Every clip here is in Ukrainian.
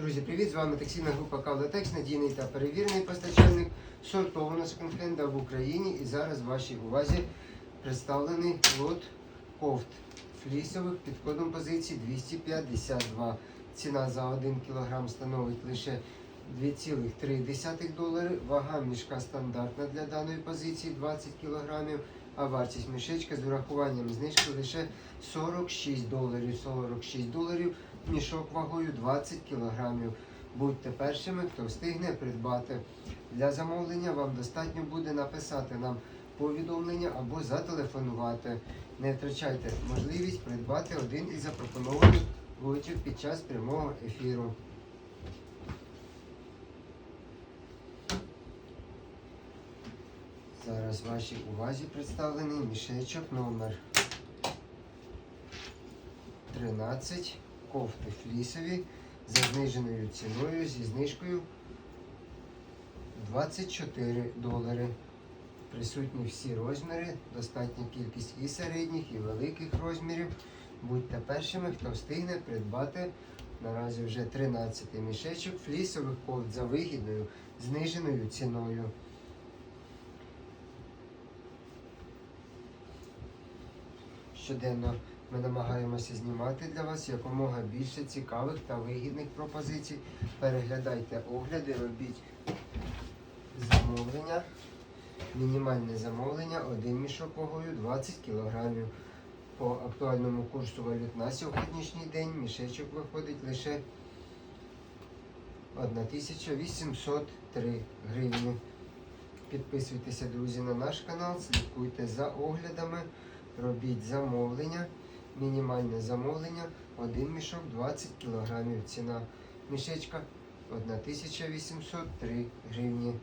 Друзі, привіт! З вами таксійна група Кавлатекс, надійний та перевірений постачальник сортованого секонд-хенда в Україні. І зараз в вашій увазі представлений лот кофт флісових під кодом позиції 252. Ціна за 1 кг становить лише 2,3 долари. Вага мішка стандартна для даної позиції 20 кг, а вартість мішечка з урахуванням знижки лише 46 доларів. 46 доларів мішок вагою 20 кг. Будьте першими, хто встигне придбати. Для замовлення вам достатньо буде написати нам повідомлення або зателефонувати. Не втрачайте можливість придбати один із запропонованих лотів під час прямого ефіру. Зараз вашій увазі представлений мішечок номер 13 кофти флісові за зниженою ціною зі знижкою 24 долари. Присутні всі розміри, достатня кількість і середніх, і великих розмірів. Будьте першими, хто встигне придбати наразі вже 13 мішечок флісових кофт за вигідною зниженою ціною. Щоденно ми намагаємося знімати для вас якомога більше цікавих та вигідних пропозицій. Переглядайте огляди, робіть замовлення. Мінімальне замовлення, один мішок вагою 20 кг. По актуальному курсу валют на сьогоднішній день мішечок виходить лише 1803 гривні. Підписуйтеся, друзі, на наш канал, слідкуйте за оглядами, робіть замовлення. Мінімальне замовлення, один мішок 20 кг. Ціна мішечка 1803 гривні.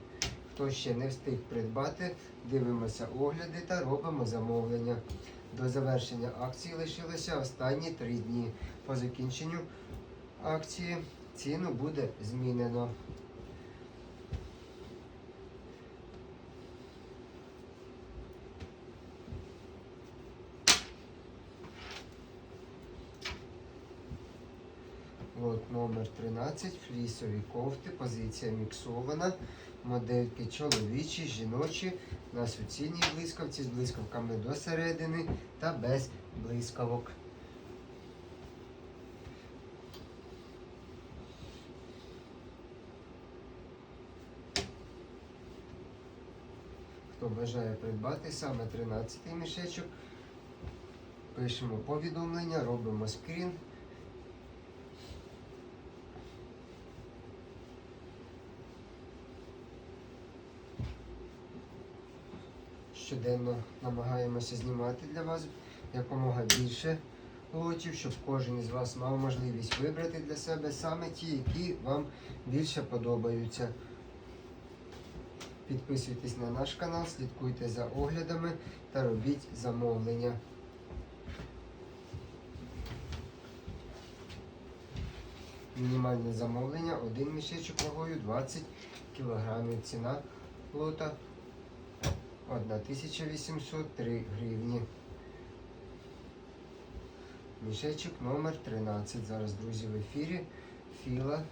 Хто ще не встиг придбати, дивимося огляди та робимо замовлення. До завершення акції лишилося останні три дні. По закінченню акції ціну буде змінено. Лот номер 13, флісові кофти, позиція міксована, модельки чоловічі, жіночі, на суцільній блискавці з блискавками до середини та без блискавок. Хто бажає придбати саме 13 мішечок, пишемо повідомлення, робимо скрін. Щоденно намагаємося знімати для вас якомога більше лотів, щоб кожен із вас мав можливість вибрати для себе саме ті, які вам більше подобаються. Підписуйтесь на наш канал, слідкуйте за оглядами та робіть замовлення. Мінімальне замовлення, один мішечок вагою 20 кг. Ціна лота 1803 гривні. Мішечок номер 13. Зараз, друзі, в ефірі. Філа.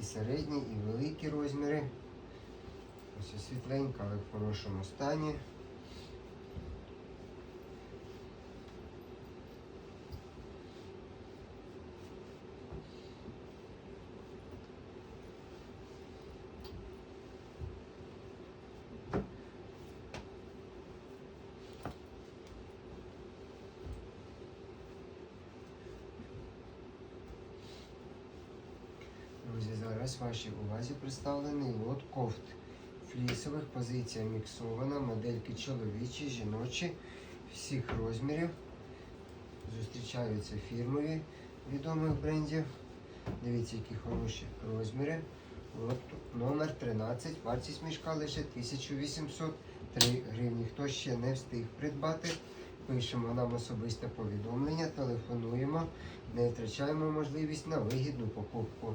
І середні, і великі розміри. Ось світленька, але в хорошому стані. Друзі, зараз вашій увазі представлений лот кофт. Флісових позиція міксована, модельки чоловічі, жіночі, всіх розмірів. Зустрічаються фірмові відомих брендів. Дивіться, які хороші розміри. Лот номер 13. Вартість мішка лише 1803 гривні. Хто ще не встиг придбати, пишемо нам особисте повідомлення, телефонуємо, не втрачаємо можливість на вигідну покупку.